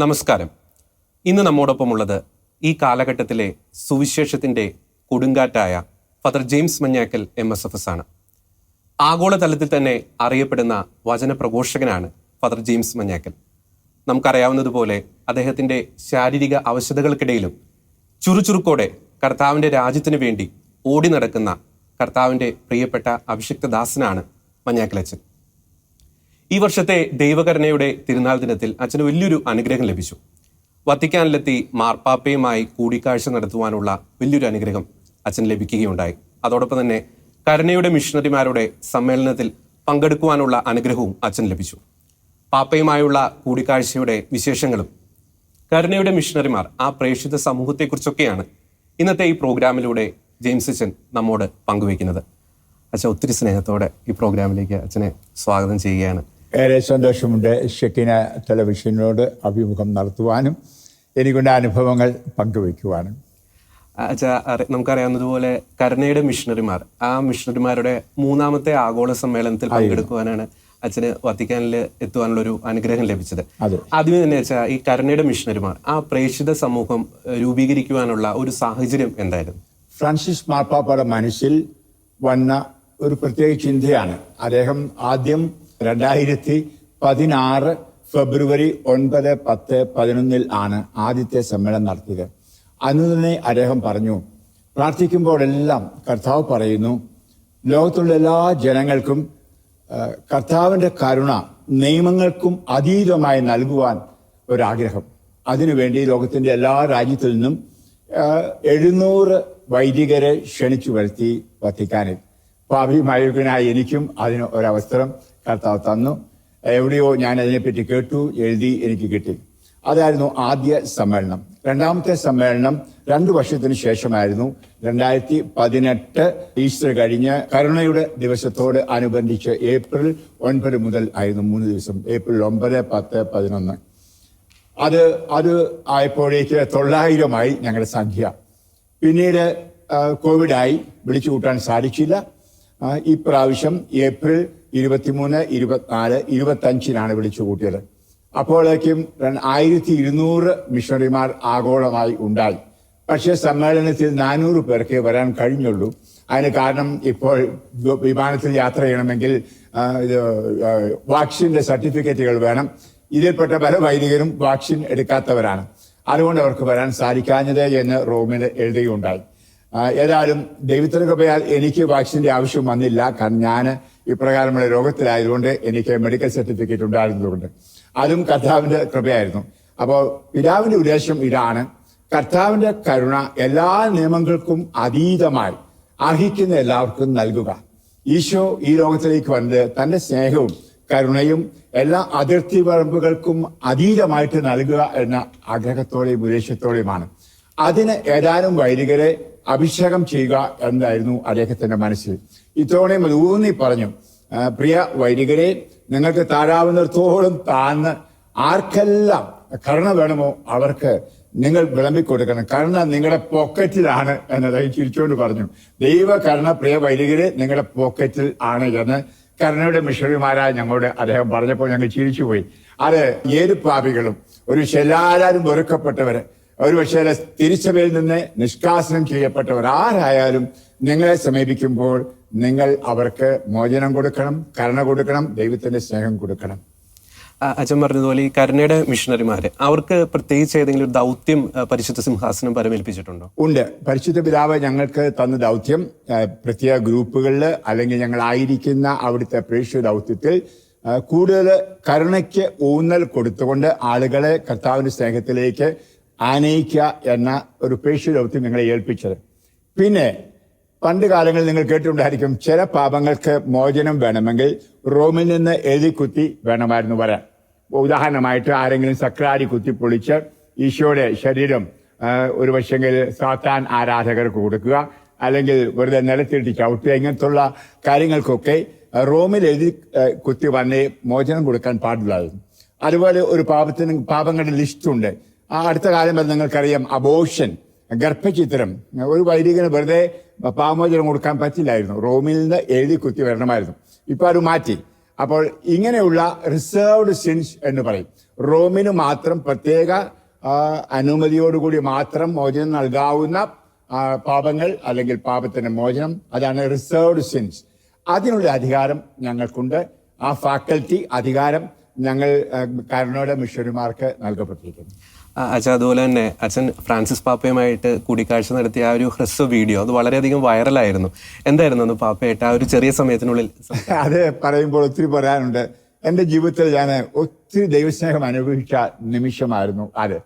നമസ്കാരം. ഇന്ന് നമ്മോടൊപ്പമുള്ളത് ഈ കാലഘട്ടത്തിലെ സുവിശേഷത്തിന്റെ കൊടുങ്കാറ്റായ father James Manjackal M S F S ആണ്. ആഗോളതലത്തിൽ തന്നെ അറിയപ്പെടുന്ന വചന പ്രഘോഷകനാണ് ഫാദർ ജെയിംസ് മഞ്ഞാക്കൽ. നമുക്കറിയാവുന്നതുപോലെ അദ്ദേഹത്തിന്റെ ശാരീരിക അവശതകൾക്കിടയിലും ചുറുചുറുക്കോടെ കർത്താവിന്റെ രാജ്യത്തിന് വേണ്ടി ഓടി നടക്കുന്ന കർത്താവിന്റെ പ്രിയപ്പെട്ട അഭിഷിക്തദാസനാണ് മഞ്ഞാക്കലച്ചൻ ഈ വർഷത്തെ ദൈവകരുണയുടെ തിരുനാൾ ദിനത്തിൽ അച്ഛന് വലിയൊരു അനുഗ്രഹം ലഭിച്ചു. വത്തിക്കാനിലെത്തി മാർപ്പാപ്പയുമായി കൂടിക്കാഴ്ച നടത്തുവാനുള്ള വലിയൊരു അനുഗ്രഹം അച്ഛൻ ലഭിക്കുകയുണ്ടായി. അതോടൊപ്പം തന്നെ കരുണയുടെ മിഷണറിമാരുടെ സമ്മേളനത്തിൽ പങ്കെടുക്കുവാനുള്ള അനുഗ്രഹവും അച്ഛൻ ലഭിച്ചു. പാപ്പയുമായുള്ള കൂടിക്കാഴ്ചയുടെ വിശേഷങ്ങളും കരുണയുടെ മിഷണറിമാർ ആ പ്രേക്ഷിത സമൂഹത്തെക്കുറിച്ചൊക്കെയാണ് ഇന്നത്തെ ഈ പ്രോഗ്രാമിലൂടെ ജെയിംസ് അച്ഛൻ നമ്മോട് പങ്കുവയ്ക്കുന്നത്. അച്ഛൻ ഒത്തിരി സ്നേഹത്തോടെ ഈ പ്രോഗ്രാമിലേക്ക് അച്ഛനെ സ്വാഗതം ചെയ്യുകയാണ്. ഏറെ സന്തോഷമുണ്ട് ഷെക്കിന ടെലിവിഷനോട് അഭിമുഖം നടത്തുവാനും എനിക്കുണ്ട അനുഭവങ്ങൾ പങ്കുവയ്ക്കുവാനും. നമുക്കറിയാവുന്നതുപോലെ കരുണയുടെ മിഷണറിമാർ ആ മിഷണറിമാരുടെ മൂന്നാമത്തെ ആഗോള സമ്മേളനത്തിൽ പങ്കെടുക്കുവാനാണ് അച്ഛന് വത്തിക്കാനിൽ എത്തുവാനുള്ള ഒരു അനുഗ്രഹം ലഭിച്ചത്. ആദ്യമേ തന്നെ വെച്ചാൽ ഈ കരുണയുടെ മിഷണറിമാർ ആ പ്രേക്ഷിത സമൂഹം രൂപീകരിക്കുവാനുള്ള ഒരു സാഹചര്യം എന്തായിരുന്നു? ഫ്രാൻസിസ് മാർപ്പാപ്പയുടെ മനസ്സിൽ വന്ന ഒരു പ്രത്യേക ചിന്തയാണ്. അദ്ദേഹം ആദ്യം രണ്ടായിരത്തി പതിനാറ് ഫെബ്രുവരി ഒൻപത് പത്ത് പതിനൊന്നിൽ ആണ് ആദ്യത്തെ സമ്മേളനം നടത്തിയത്. അന്ന് തന്നെ അദ്ദേഹം പറഞ്ഞു പ്രാർത്ഥിക്കുമ്പോഴെല്ലാം കർത്താവ് പറയുന്നു ലോകത്തുള്ള എല്ലാ ജനങ്ങൾക്കും കർത്താവിന്റെ കരുണ നിയമങ്ങൾക്കും അതീതമായി നൽകുവാൻ ഒരാഗ്രഹം. അതിനുവേണ്ടി ലോകത്തിന്റെ എല്ലാ രാജ്യത്തിൽ നിന്നും എഴുന്നൂറ് വൈദികരെ ക്ഷണിച്ചു വരുത്തി വത്തിക്കാനിൽ. പാപിമായുകനായ എനിക്കും അതിന് ഒരവസരം കർത്താവ് തന്നു. എവിടെയോ ഞാൻ അതിനെപ്പറ്റി കേട്ടു എഴുതി എനിക്ക് കിട്ടി. അതായിരുന്നു ആദ്യ സമ്മേളനം. രണ്ടാമത്തെ സമ്മേളനം രണ്ടു വർഷത്തിന് ശേഷമായിരുന്നു. രണ്ടായിരത്തി പതിനെട്ട് ഈസ്റ്റർ കഴിഞ്ഞ് കരുണയുടെ ദിവസത്തോട് അനുബന്ധിച്ച് ഏപ്രിൽ ഒൻപത് മുതൽ ആയിരുന്നു മൂന്ന് ദിവസം. ഏപ്രിൽ ഒമ്പത് പത്ത് പതിനൊന്ന്. അത് അത് ആയപ്പോഴേക്ക് തൊള്ളായിരമായി ഞങ്ങളുടെ സംഖ്യ. പിന്നീട് കോവിഡായി വിളിച്ചു കൂട്ടാൻ സാധിച്ചില്ല ഈ പ്രാവശ്യം ഏപ്രിൽ ഇരുപത്തിമൂന്ന് ഇരുപത്തിനാല് ഇരുപത്തഞ്ചിനാണ് വിളിച്ചു കൂട്ടിയത്. അപ്പോഴേക്കും ആയിരത്തി ഇരുന്നൂറ് മിഷണറിമാർ ആഗോളമായി ഉണ്ടായി. പക്ഷേ സമ്മേളനത്തിൽ നാനൂറ് പേർക്ക് വരാൻ കഴിഞ്ഞുള്ളൂ. അതിന് കാരണം ഇപ്പോൾ വിമാനത്തിൽ യാത്ര ചെയ്യണമെങ്കിൽ ഇത് ആ, വാക്സിന്റെ സർട്ടിഫിക്കറ്റുകൾ വേണം. ഇതിൽപ്പെട്ട പല വൈദികരും വാക്സിൻ എടുക്കാത്തവരാണ്. അതുകൊണ്ട് അവർക്ക് വരാൻ സാധിക്കാഞ്ഞത് എന്ന് റോമിൽ എഴുതുകയുണ്ടായി. ഏതായാലും ദൈവത്തിന് കൃപയാൽ എനിക്ക് വാക്സിന്റെ ആവശ്യം വന്നില്ല. കാരണം ഞാൻ ഇപ്രകാരമുള്ള രോഗത്തിലായതുകൊണ്ട് എനിക്ക് മെഡിക്കൽ സർട്ടിഫിക്കറ്റ് ഉണ്ടായിരുന്നതുകൊണ്ട്. അതും കർത്താവിന്റെ കൃപയായിരുന്നു. അപ്പോൾ പിതാവിന്റെ ഉദ്ദേശം ഇതാണ്. കർത്താവിന്റെ കരുണ എല്ലാ നിയമങ്ങൾക്കും അതീതമായി അർഹിക്കുന്ന എല്ലാവർക്കും നൽകുക. ഈശോ ഈ ലോകത്തിലേക്ക് വന്നത് തന്റെ സ്നേഹവും കരുണയും എല്ലാ അതിർത്തി വരമ്പുകൾക്കും അതീതമായിട്ട് നൽകുക എന്ന ആഗ്രഹത്തോടെയും ഉദ്ദേശത്തോടെയുമാണ്. അതിന് ഏതാനും വൈദികരെ അഭിഷേകം ചെയ്യുക എന്നായിരുന്നു അദ്ദേഹത്തിന്റെ മനസ്സിൽ. ഇത്തവണയും അത് ഊന്നി പറഞ്ഞു പ്രിയ വൈദികരെ നിങ്ങൾക്ക് താഴാവുന്നിടത്തോളം താന്ന് ആർക്കെല്ലാം കരുണ വേണമോ അവർക്ക് നിങ്ങൾ വിളമ്പിക്കൊടുക്കണം. കരുണ നിങ്ങളുടെ പോക്കറ്റിലാണ് എന്ന് അദ്ദേഹം ചിരിച്ചുകൊണ്ട് പറഞ്ഞു. ദൈവ കരുണ പ്രിയ വൈദികരെ നിങ്ങളുടെ പോക്കറ്റിൽ ആണ് എന്ന് കരുണയുടെ മിഷണറിമാരായ ഞങ്ങളോട് അദ്ദേഹം പറഞ്ഞപ്പോൾ ഞങ്ങൾ ചിരിച്ചുപോയി. അത് ഏത് പാപികളും ഒരു എല്ലാവരും വെറുക്കപ്പെട്ടവര് ഒരു പക്ഷേ തിരിച്ചവയിൽ നിന്ന് നിഷ്കാസനം ചെയ്യപ്പെട്ടവർ ആരായാലും നിങ്ങളെ സമീപിക്കുമ്പോൾ നിങ്ങൾ അവർക്ക് മോചനം കൊടുക്കണം കരുണ കൊടുക്കണം ദൈവത്തിന്റെ സ്നേഹം കൊടുക്കണം. അച്ഛൻ പറഞ്ഞതുപോലെ ഈ കരുണയുടെ മിഷണറിമാര് അവർക്ക് പ്രത്യേകിച്ച് ഏതെങ്കിലും ഒരു ദൗത്യം പരിശുദ്ധ സിംഹാസനം പരമേൽപ്പിച്ചിട്ടുണ്ടോ? ഉണ്ട്. പരിശുദ്ധ പിതാവ് ഞങ്ങൾക്ക് തന്ന ദൗത്യം പ്രത്യേക ഗ്രൂപ്പുകളിൽ അല്ലെങ്കിൽ ഞങ്ങൾ ആയിരിക്കുന്ന അവിടുത്തെ പ്രേക്ഷിത ദൗത്യത്തിൽ കൂടുതൽ കരുണയ്ക്ക് ഊന്നൽ കൊടുത്തുകൊണ്ട് ആളുകളെ കർത്താവിന്റെ സ്നേഹത്തിലേക്ക് ആനയിക്കുക എന്ന ഒരു പേശു ദൗത്യം നിങ്ങളെ ഏൽപ്പിച്ചത്. പിന്നെ പണ്ട് കാലങ്ങളിൽ നിങ്ങൾ കേട്ടിട്ടുണ്ടായിരിക്കും ചില പാപങ്ങൾക്ക് മോചനം വേണമെങ്കിൽ റോമിൽ നിന്ന് എഴുതി കുത്തി വേണമായിരുന്നു വരാൻ. ഉദാഹരണമായിട്ട് ആരെങ്കിലും സക്രാരി കുത്തി പൊളിച്ച് ഈശോയുടെ ശരീരം ഒരു പക്ഷെങ്കിൽ സാത്താൻ ആരാധകർക്ക് കൊടുക്കുക അല്ലെങ്കിൽ വെറുതെ നിലത്തിട്ട് ചവിട്ടുക ഇങ്ങനത്തുള്ള കാര്യങ്ങൾക്കൊക്കെ റോമിൽ എഴുതി കുത്തി വന്നേ മോചനം കൊടുക്കാൻ പാടില്ലായിരുന്നു അതുപോലെ ഒരു പാപത്തിന് പാപങ്ങളുടെ ലിസ്റ്റ് ഉണ്ട് ആ അടുത്ത കാലം വരെ നിങ്ങൾക്കറിയാം. അബോഷൻ ഗർഭചിത്രം ഒരു വൈദികന് വെറുതെ പാമോചനം കൊടുക്കാൻ പറ്റില്ലായിരുന്നു. റോമിൽ നിന്ന് എഴുതി കുത്തി വരണമായിരുന്നു. ഇപ്പൊ അത് മാറ്റി. അപ്പോൾ ഇങ്ങനെയുള്ള റിസർവ്ഡ് സിൻസ് എന്ന് പറയും. റോമിന് മാത്രം പ്രത്യേക അനുമതിയോടുകൂടി മാത്രം മോചനം നൽകാവുന്ന പാപങ്ങൾ അല്ലെങ്കിൽ പാപത്തിന്റെ മോചനം അതാണ് റിസർവ്ഡ് സിൻസ് അതിനുള്ള അധികാരം ഞങ്ങൾക്കുണ്ട്. ആ ഫാക്കൽറ്റി അധികാരം ഞങ്ങൾ കരുണയുടെ മിഷനുമാർക്ക് നൽകപ്പെട്ടിരിക്കുന്നു. അച്ഛൻ അതുപോലെ തന്നെ അച്ഛൻ ഫ്രാൻസിസ് പാപ്പയുമായിട്ട് കൂടിക്കാഴ്ച നടത്തിയ ആ ഒരു ഹ്രസ്വ വീഡിയോ അത് വളരെയധികം വൈറലായിരുന്നു. എന്തായിരുന്നു അന്ന് പാപ്പയായിട്ട് ആ ഒരു ചെറിയ സമയത്തിനുള്ളിൽ അതെ പറയുമ്പോൾ ഒത്തിരി പറയാനുണ്ട്. എന്റെ ജീവിതത്തിൽ ഞാൻ ഒത്തിരി ദൈവസ്നേഹം അനുഭവിച്ച നിമിഷമായിരുന്നു അത്.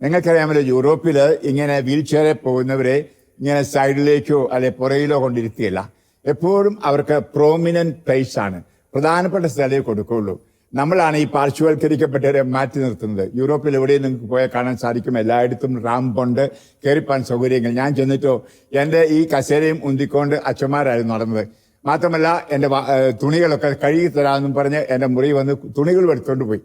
നിങ്ങൾക്കറിയാമല്ലോ യൂറോപ്പിൽ ഇങ്ങനെ വീൽ ചെയറിൽ പോകുന്നവരെ ഇങ്ങനെ സൈഡിലേക്കോ അല്ലെ പുറയിലോ കൊണ്ടിരുത്തിയില്ല. എപ്പോഴും അവർക്ക് പ്രോമിനന്റ് പ്ലേസ് ആണ്. പ്രധാനപ്പെട്ട സ്ഥലമേ കൊടുക്കുള്ളൂ നമ്മളാണ് ഈ പാർശ്വവൽക്കരിക്കപ്പെട്ടവരെ മാറ്റി നിർത്തുന്നത്. യൂറോപ്പിൽ എവിടെയും നിങ്ങൾക്ക് പോയാൽ കാണാൻ സാധിക്കും. എല്ലായിടത്തും റാമ്പുണ്ട് കയറിപ്പാൻ സൗകര്യങ്ങൾ. ഞാൻ ചെന്നിട്ടോ എന്റെ ഈ കസേരയും ഉന്തിക്കൊണ്ട് അച്ഛന്മാരായിരുന്നു നടന്നത്. മാത്രമല്ല എന്റെ തുണികളൊക്കെ കഴുകി തരാമെന്നും പറഞ്ഞ് എന്റെ മുറി വന്ന് തുണികൾ എടുത്തുകൊണ്ട് പോയി.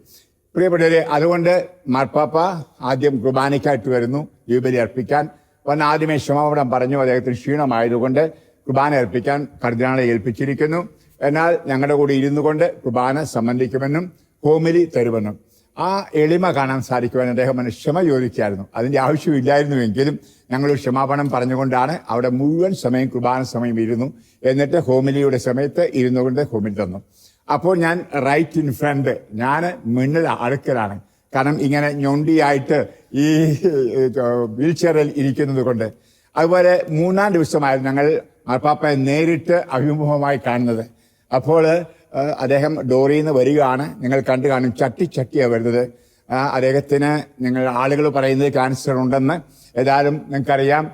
പ്രിയപ്പെട്ടവരെ അതുകൊണ്ട് മാർപ്പാപ്പ ആദ്യം കുർബാനയ്ക്കായിട്ട് വരുന്നു. യൂബലി അർപ്പിക്കാൻ. വന്ന് ആദ്യമേ ക്ഷമാപണം പറഞ്ഞു. അദ്ദേഹത്തിന് ക്ഷീണമായതുകൊണ്ട് കുർബാന അർപ്പിക്കാൻ കർദിനാളെ ഏൽപ്പിച്ചിരിക്കുന്നു. എന്നാൽ ഞങ്ങളുടെ കൂടെ ഇരുന്നു കൊണ്ട് കുർബാന സംബന്ധിക്കുമെന്നും ഹോമിലി തരുമെന്നും. ആ എളിമ കാണാൻ സാധിക്കുവാൻ അദ്ദേഹം ക്ഷമ ചോദിക്കായിരുന്നു. അതിന്റെ ആവശ്യമില്ലായിരുന്നുവെങ്കിലും ഞങ്ങൾ ക്ഷമാപണം പറഞ്ഞുകൊണ്ടാണ് അവിടെ മുഴുവൻ സമയം കുർബാന സമയം ഇരുന്നു. എന്നിട്ട് ഹോമിലിയുടെ സമയത്ത് ഇരുന്നു കൊണ്ട് ഹോമിലി തന്നു. അപ്പോൾ ഞാൻ റൈറ്റ് ഇൻ ഫ്രണ്ട് ഞാൻ മുന്നിൽ അടുക്കലാണ്. കാരണം ഇങ്ങനെ ഞൊണ്ടിയായിട്ട് ഈ വീൽചെയറിൽ ഇരിക്കുന്നത് കൊണ്ട്. അതുപോലെ മൂന്നാം ദിവസമായിരുന്നു ഞങ്ങൾ മാർപ്പാപ്പയെ നേരിട്ട് അഭിമുഖമായി കാണുന്നത്. അപ്പോൾ അദ്ദേഹം ഡോറിയിൽ നിന്ന് വരികയാണ്. നിങ്ങൾ കണ്ടു കാണും ചട്ടി ചട്ടിയാണ് വരുന്നത്. അദ്ദേഹത്തിന് നിങ്ങൾ ആളുകൾ പറയുന്നത് ക്യാൻസർ ഉണ്ടെന്ന്. ഏതായാലും നിങ്ങൾക്കറിയാം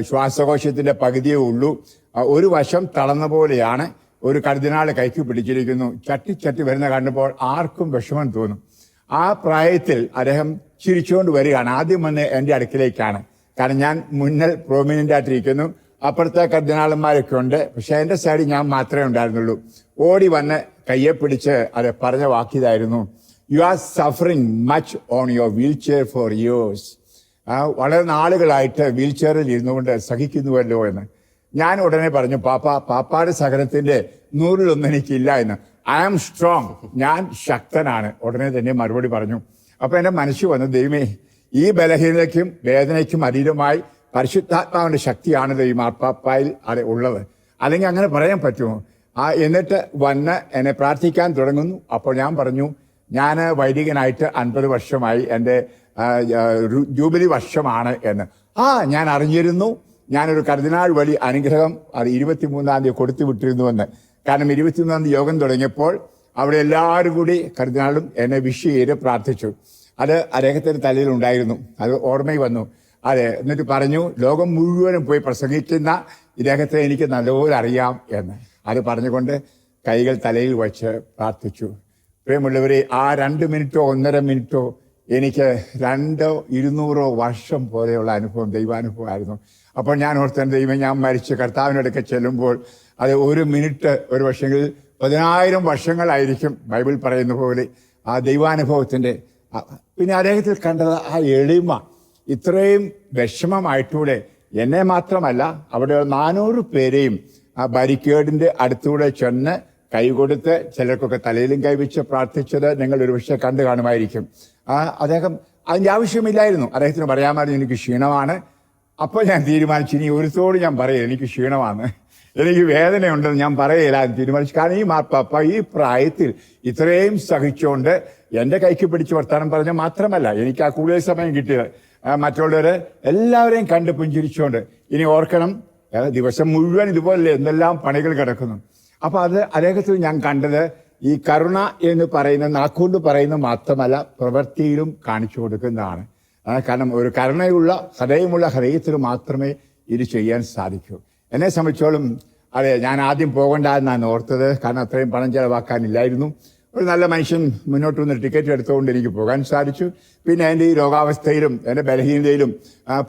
ശ്വാസകോശത്തിന്റെ പകുതിയേ ഉള്ളൂ. ഒരു വശം തളർന്ന പോലെയാണ്. ഒരു കർദിനാൾ കൈക്ക് പിടിച്ചിരിക്കുന്നു. ചട്ടി ചട്ടി വരുന്ന കണ്ടപ്പോൾ ആർക്കും വിഷമം തോന്നും. ആ പ്രായത്തിൽ അദ്ദേഹം ചിരിച്ചുകൊണ്ട് വരികയാണ്. ആദ്യം വന്ന് എന്റെ അടുക്കിലേക്കാണ്. കാരണം ഞാൻ മുന്നിൽ പ്രോമിനന്റ് ആയിട്ടിരിക്കുന്നു. അപ്പുറത്തെ കർദിനാളന്മാരൊക്കെ ഉണ്ട്. പക്ഷെ എന്റെ സൈഡിൽ ഞാൻ മാത്രമേ ഉണ്ടായിരുന്നുള്ളൂ. ഓടി വന്ന് കയ്യെ പിടിച്ച് അത് പറഞ്ഞ വാക്കിയതായിരുന്നു you are suffering much on your wheel chair for years വളരെ നാളുകളായിട്ട് വീൽ ചെയറിൽ ഇരുന്നുകൊണ്ട് സഹിക്കുന്നുവല്ലോ എന്ന്. ഞാൻ ഉടനെ പറഞ്ഞു പാപ്പ പാപ്പാടെ സഹനത്തിന്റെ നൂറിലൊന്നും എനിക്കില്ല എന്ന്. ഐ ആം സ്ട്രോങ് ഞാൻ ശക്തനാണ്. ഉടനെ തന്നെ മറുപടി പറഞ്ഞു. അപ്പൊ എന്റെ മനസ്സ് വന്നു ദൈവമേ ഈ ബലഹീനതയ്ക്കും വേദനയ്ക്കും അതീതമായി പരിശുദ്ധാത്മാവിന്റെ ശക്തിയാണല്ലോ ഈ മാർപ്പാപ്പായിൽ അത് ഉള്ളത്. അല്ലെങ്കിൽ അങ്ങനെ പറയാൻ പറ്റുമോ? ആ എന്നിട്ട് വന്ന് എന്നെ പ്രാർത്ഥിക്കാൻ തുടങ്ങുന്നു. അപ്പോൾ ഞാൻ പറഞ്ഞു ഞാൻ വൈദികനായിട്ട് അൻപത് വർഷമായി എന്റെ ജൂബിലി വർഷമാണ് എന്ന്. ആ ഞാൻ അറിഞ്ഞിരുന്നു. ഞാനൊരു കർദിനാൾ വഴി അനുഗ്രഹം അത് ഇരുപത്തിമൂന്നാം തീയതി കൊടുത്തു വിട്ടിരുന്നുവെന്ന് കാരണം ഇരുപത്തിമൂന്നാം തീയതി യോഗം തുടങ്ങിയപ്പോൾ അവിടെ എല്ലാവരും കൂടി കർദിനാളും എന്നെ വിഷ് ചെയ്ത് പ്രാർത്ഥിച്ചു. അത് അദ്ദേഹത്തിന്റെ തലയിൽ ഉണ്ടായിരുന്നു. അത് ഓർമ്മയിൽ വന്നു. അതെ എന്നിട്ട് പറഞ്ഞു ലോകം മുഴുവനും പോയി പ്രസംഗിക്കുന്ന ഇദ്ദേഹത്തെ എനിക്ക് നല്ലപോലെ അറിയാം എന്ന്. അത് പറഞ്ഞുകൊണ്ട് കൈകൾ തലയിൽ വച്ച് പ്രാർത്ഥിച്ചു. പ്രിയമുള്ളവരെ ആ രണ്ട് മിനിറ്റോ ഒന്നര മിനിറ്റോ എനിക്ക് രണ്ടോ ഇരുന്നൂറോ വർഷം പോലെയുള്ള അനുഭവം ദൈവാനുഭവമായിരുന്നു. അപ്പോൾ ഞാൻ ഓർത്തൻ ദൈവം ഞാൻ മരിച്ച് കർത്താവിനടുക്കെ ചെല്ലുമ്പോൾ അത് ഒരു മിനിറ്റ് ഒരു വർഷങ്ങളിൽ പതിനായിരം വർഷങ്ങളായിരിക്കും ബൈബിൾ പറയുന്ന പോലെ ആ ദൈവാനുഭവത്തിന്റെ. പിന്നെ അദ്ദേഹത്തിൽ കണ്ടത് ആ എളിമ. ഇത്രയും വിഷമമായിട്ടൂടെ എന്നെ മാത്രമല്ല അവിടെ നാനൂറ് പേരെയും ആ ബാരിക്കേഡിന്റെ അടുത്തൂടെ ചെന്ന് കൈകൊടുത്ത് ചിലർക്കൊക്കെ തലയിലും കൈവച്ച് പ്രാർത്ഥിച്ചത് നിങ്ങൾ ഒരുപക്ഷെ കണ്ടു കാണുമായിരിക്കും. ആ അദ്ദേഹം അതിന്റെ ആവശ്യമില്ലായിരുന്നു. അദ്ദേഹത്തിന് പറയാമായിരുന്നു എനിക്ക് ക്ഷീണമാണ്. അപ്പോൾ ഞാൻ തീരുമാനിച്ചു ഇനി ഒരുത്തോട് ഞാൻ പറയും എനിക്ക് ക്ഷീണമാണ്. എനിക്ക് വേദനയുണ്ടെന്ന് ഞാൻ പറയില്ല എന്ന് തീരുമാനിച്ചു. കാരണം ഈ മാർപ്പാപ്പ ഈ പ്രായത്തിൽ ഇത്രയും സഹിച്ചുകൊണ്ട് എന്റെ കൈക്ക് പിടിച്ച് വർത്താനം പറഞ്ഞ മാത്രമല്ല എനിക്ക് ആ കൂടുതൽ സമയം കിട്ടിയത്. മറ്റുള്ളവര് എല്ലാവരെയും കണ്ട് പുഞ്ചിരിച്ചുകൊണ്ട് ഇനി ഓർക്കണം ദിവസം മുഴുവൻ ഇതുപോലെ എന്തെല്ലാം പണികൾ കിടക്കുന്നു. അപ്പോൾ അത് അദ്ദേഹത്തിൽ ഞാൻ കണ്ടത് ഈ കരുണ എന്ന് പറയുന്ന നാക്കുകൊണ്ട് പറയുന്ന മാത്രമല്ല പ്രവൃത്തിയിലും കാണിച്ചു കൊടുക്കുന്നതാണ്. കാരണം ഒരു കരുണയുള്ള ഹൃദയമുള്ള ഹൃദയത്തിൽ മാത്രമേ ഇത് ചെയ്യാൻ സാധിക്കൂ. എന്നെ സംബന്ധിച്ചോളം അതെ ഞാൻ ആദ്യം പോകണ്ട എന്നാണ് ഓർത്തത്. കാരണം അത്രയും പണം ചെലവാക്കാനില്ലായിരുന്നു. ഒരു നല്ല മനുഷ്യൻ മുന്നോട്ട് വന്ന് ടിക്കറ്റ് എടുത്തുകൊണ്ട് എനിക്ക് പോകാൻ സാധിച്ചു. പിന്നെ എന്റെ ഈ രോഗാവസ്ഥയിലും എന്റെ ബലഹീനതയിലും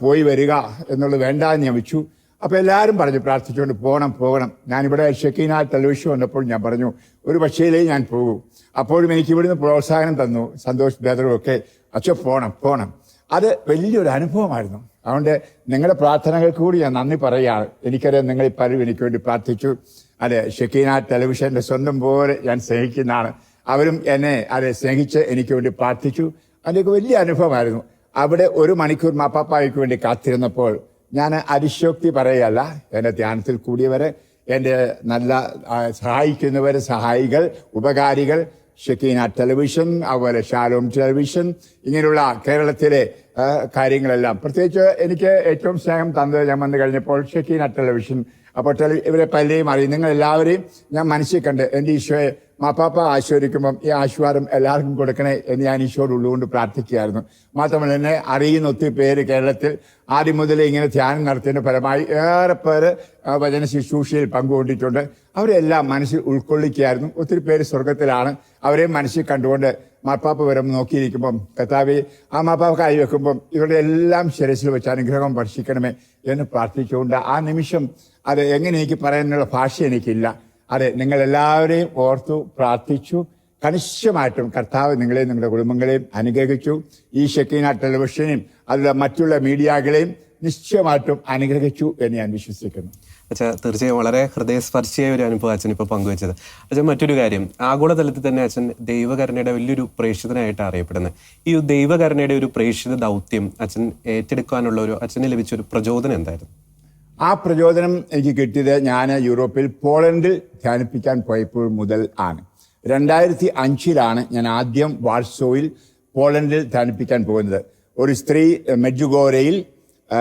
പോയി വരിക എന്നുള്ളത് വേണ്ട എന്ന് ഞാൻ വെച്ചു. അപ്പോൾ എല്ലാവരും പറഞ്ഞു പ്രാർത്ഥിച്ചുകൊണ്ട് പോകണം പോകണം. ഞാനിവിടെ ഷെക്കീന ടെലിവിഷൻ വന്നപ്പോൾ ഞാൻ പറഞ്ഞു ഒരു പക്ഷേലേ ഞാൻ പോകൂ. അപ്പോഴും എനിക്ക് ഇവിടുന്ന് പ്രോത്സാഹനം തന്നു സന്തോഷ് ബ്രദറും ഒക്കെ. അച്ഛ പോകണം പോകണം അത് വലിയൊരു അനുഭവമായിരുന്നു. അതുകൊണ്ട് നിങ്ങളുടെ പ്രാർത്ഥനകൾക്ക് കൂടി ഞാൻ നന്ദി പറയുകയാണ്. എനിക്കറിയാം നിങ്ങൾ പലരും എനിക്ക് വേണ്ടി പ്രാർത്ഥിച്ചു. അതെ ഷെക്കീന ടെലിവിഷന്റെ സ്വന്തം പോലെ ഞാൻ സ്നേഹിക്കുന്നതാണ്. അവരും എന്നെ അതെ സ്നേഹിച്ച് എനിക്ക് വേണ്ടി പ്രാർത്ഥിച്ചു. അതിന്റെയൊക്കെ വലിയ അനുഭവമായിരുന്നു. അവിടെ ഒരു മണിക്കൂർ മാപ്പാപ്പായ്ക്ക് വേണ്ടി കാത്തിരുന്നപ്പോൾ ഞാൻ അതിശോക്തി പറയുകയല്ല എന്റെ ധ്യാനത്തിൽ കൂടിയവരെ എന്റെ നല്ല സഹായിക്കുന്നവർ സഹായികൾ ഉപകാരികൾ ഷെക്കീന ടെലിവിഷൻ അതുപോലെ ഷാലോം ടെലിവിഷൻ ഇങ്ങനെയുള്ള കേരളത്തിലെ കാര്യങ്ങളെല്ലാം. പ്രത്യേകിച്ച് എനിക്ക് ഏറ്റവും സ്നേഹം തന്നത് ഞാൻ വന്നു കഴിഞ്ഞപ്പോൾ ഷെക്കീന ടെലിവിഷൻ അപ്പോൾ ഇവരെ പലരെയും അറിയും. നിങ്ങൾ എല്ലാവരെയും ഞാൻ മനസ്സിൽ കണ്ട് എന്റെ ഈശോയെ മാപ്പാപ്പ ആശ്വരിക്കുമ്പം ഈ ആശ്വാരം എല്ലാവർക്കും കൊടുക്കണേ എന്ന് ഞാൻ ഈശോയോട് ഉള്ളുകൊണ്ട് പ്രാർത്ഥിക്കുകയായിരുന്നു. മാത്രമല്ല എന്നെ അറിയുന്ന ഒത്തിരി പേര് കേരളത്തിൽ ആദ്യം മുതലേ ഇങ്ങനെ ധ്യാനം നടത്തിയതിന്റെ ഫലമായി ഏറെ പേര് വചന ശുശ്രൂഷയിൽ പങ്കുകൊണ്ടിട്ടുണ്ട്. അവരെല്ലാം മനസ്സിൽ ഉൾക്കൊള്ളിക്കുകയായിരുന്നു. ഒത്തിരി പേര് സ്വർഗത്തിലാണ് അവരെയും മനസ്സിൽ കണ്ടുകൊണ്ട് മാപ്പാപ്പ വരും നോക്കിയിരിക്കുമ്പം കർത്താവെ ആ മാപ്പാപ്പ കൈ വെക്കുമ്പം ഇവരുടെ എല്ലാം ശിരസിൽ വെച്ച് അനുഗ്രഹം വർഷിക്കണമേ എന്ന് പ്രാർത്ഥിച്ചുകൊണ്ട് ആ നിമിഷം അത് എങ്ങനെ എനിക്ക് പറയാനുള്ള ഭാഷ എനിക്കില്ല. അതെ നിങ്ങൾ എല്ലാവരെയും ഓർത്തു പ്രാർത്ഥിച്ചു. കണിശമായിട്ടും കർത്താവ് നിങ്ങളെയും നിങ്ങളുടെ കുടുംബങ്ങളെയും അനുഗ്രഹിച്ചു. ഈ ഷെക്കീന ടെലിവിഷനെയും അതിലെ മറ്റുള്ള മീഡിയകളെയും നിശ്ചയമായിട്ടും അനുഗ്രഹിച്ചു എന്ന് ഞാൻ വിശ്വസിക്കുന്നു. അച്ഛാ തീർച്ചയായും വളരെ ഹൃദയസ്പർശിയായ ഒരു അനുഭവം അച്ഛൻ ഇപ്പോൾ പങ്കുവച്ചത്. അച്ഛൻ മറ്റൊരു കാര്യം. ആഗോളതലത്തിൽ തന്നെ അച്ഛൻ ദൈവകരുണയുടെ വലിയൊരു പ്രേക്ഷിതനായിട്ട് അറിയപ്പെടുന്നത്. ഈ ദൈവകരണയുടെ ഒരു പ്രേക്ഷിത ദൗത്യം അച്ഛൻ ഏറ്റെടുക്കാനുള്ള ഒരു അച്ഛന് ലഭിച്ച ഒരു പ്രചോദനം എന്തായിരുന്നു? ആ പ്രചോദനം എനിക്ക് കിട്ടിയത് ഞാൻ യൂറോപ്പിൽ പോളണ്ടിൽ ധ്യാനിപ്പിക്കാൻ പോയപ്പോൾ മുതൽ ആണ്. രണ്ടായിരത്തി അഞ്ചിലാണ് ഞാൻ ആദ്യം വാർസോയിൽ പോളണ്ടിൽ ധ്യാനിപ്പിക്കാൻ പോകുന്നത്. ഒരു സ്ത്രീ മെഡ്ജുഗോരയിൽ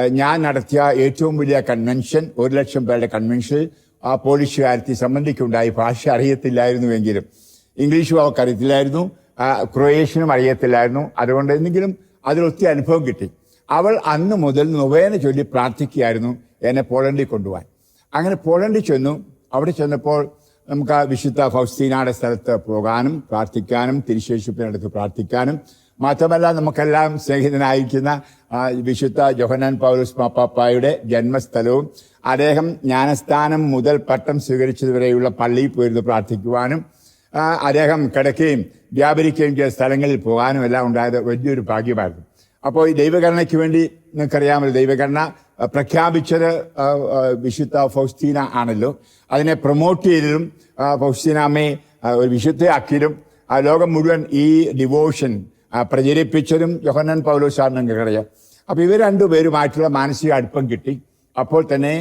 ഞാൻ നടത്തിയ ഏറ്റവും വലിയ കൺവെൻഷൻ ഒരു ലക്ഷം പേരുടെ കൺവെൻഷൻ ആ പോളിഷുകാരത്തി സംബന്ധിക്കുണ്ടായി. ഭാഷ അറിയത്തില്ലായിരുന്നുവെങ്കിലും ഇംഗ്ലീഷും അവർക്ക് അറിയത്തില്ലായിരുന്നു. ആ, ക്രൊയേഷ്യനും അറിയത്തില്ലായിരുന്നു. അതുകൊണ്ട് എന്തെങ്കിലും അതിലൊത്തിരി അനുഭവം കിട്ടി. അവൾ അന്ന് മുതൽ നൊവേന ചൊല്ലി പ്രാർത്ഥിക്കുകയായിരുന്നു എന്നെ പോളണ്ടിൽ കൊണ്ടുപോകാൻ. അങ്ങനെ പോളണ്ടിൽ ചെന്നു. അവിടെ ചെന്നപ്പോൾ നമുക്ക് ആ വിശുദ്ധ ഫൗസ്തീനയുടെ സ്ഥലത്ത് പോകാനും പ്രാർത്ഥിക്കാനും തിരുശേഷിപ്പിനടുത്ത് പ്രാർത്ഥിക്കാനും മാത്രമല്ല നമുക്കെല്ലാം സ്നേഹിതനായിരിക്കുന്ന വിശുദ്ധ ജോഹനാൻ പൗലൂസ് മാപ്പാപ്പായുടെ ജന്മസ്ഥലവും അദ്ദേഹം ജ്ഞാനസ്ഥാനം മുതൽ പട്ടം സ്വീകരിച്ചതുവരെയുള്ള പള്ളിയിൽ പോയിരുന്നു പ്രാർത്ഥിക്കുവാനും അദ്ദേഹം കിടക്കുകയും വ്യാപരിക്കുകയും ചെയ്ത സ്ഥലങ്ങളിൽ പോകാനും എല്ലാം ഉണ്ടായത് വലിയൊരു ഭാഗ്യമായിരുന്നു. അപ്പോൾ ഈ ദൈവകരണയ്ക്ക് വേണ്ടി നിങ്ങൾക്കറിയാമല്ലോ ആ, പ്രഖ്യാപിച്ചത് വിശുദ്ധ ഫൗസ്തീന ആണല്ലോ. അതിനെ പ്രൊമോട്ട് ചെയ്തതും ഫൗസ്തീനാമ്മയെ ഒരു വിശുദ്ധയാക്കിയതും ലോകം മുഴുവൻ ഈ ഡിവോഷൻ പ്രചരിപ്പിച്ചതും യോഹന്നാൻ പൗലോസാണ് നിങ്ങൾക്കറിയാം അപ്പോൾ ഇവർ രണ്ടുപേരുമായിട്ടുള്ള മാനസിക അടുപ്പം കിട്ടി. അപ്പോൾ തന്നെ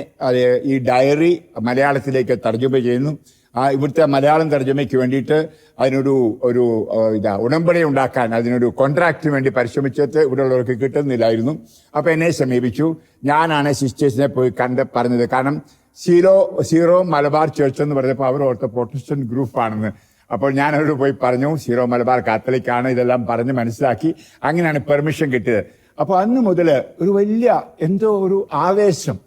ഈ ഡയറി മലയാളത്തിലേക്ക് തർജമ ചെയ്യുന്നു. ആ ഇവിടുത്തെ മലയാളം തർജമയ്ക്ക് വേണ്ടിയിട്ട് അതിനൊരു ഒരു ഇതാ ഉടമ്പടി ഉണ്ടാക്കാൻ അതിനൊരു കോൺട്രാക്റ്റിന് വേണ്ടി പരിശ്രമിച്ചിട്ട് ഇവിടെയുള്ളവർക്ക് കിട്ടുന്നില്ലായിരുന്നു. അപ്പോൾ എന്നെ സമീപിച്ചു. ഞാനാണ് സിസ്റ്റേഴ്സിനെ പോയി കണ്ട് പറഞ്ഞത്. കാരണം സീറോ സീറോ മലബാർ ചർച്ച് എന്ന് പറഞ്ഞപ്പോൾ അവർ ഓർത്ത പ്രൊട്ടസ്റ്റന്റ് ഗ്രൂപ്പാണെന്ന് അപ്പോൾ ഞാൻ അവരോട് പോയി പറഞ്ഞു സീറോ മലബാർ കാത്തലിക്കാണ്. ഇതെല്ലാം പറഞ്ഞ് മനസ്സിലാക്കി അങ്ങനെയാണ് പെർമിഷൻ കിട്ടിയത്. അപ്പോൾ അന്ന് മുതൽ ഒരു വലിയ എന്തോ ഒരു ആവേശം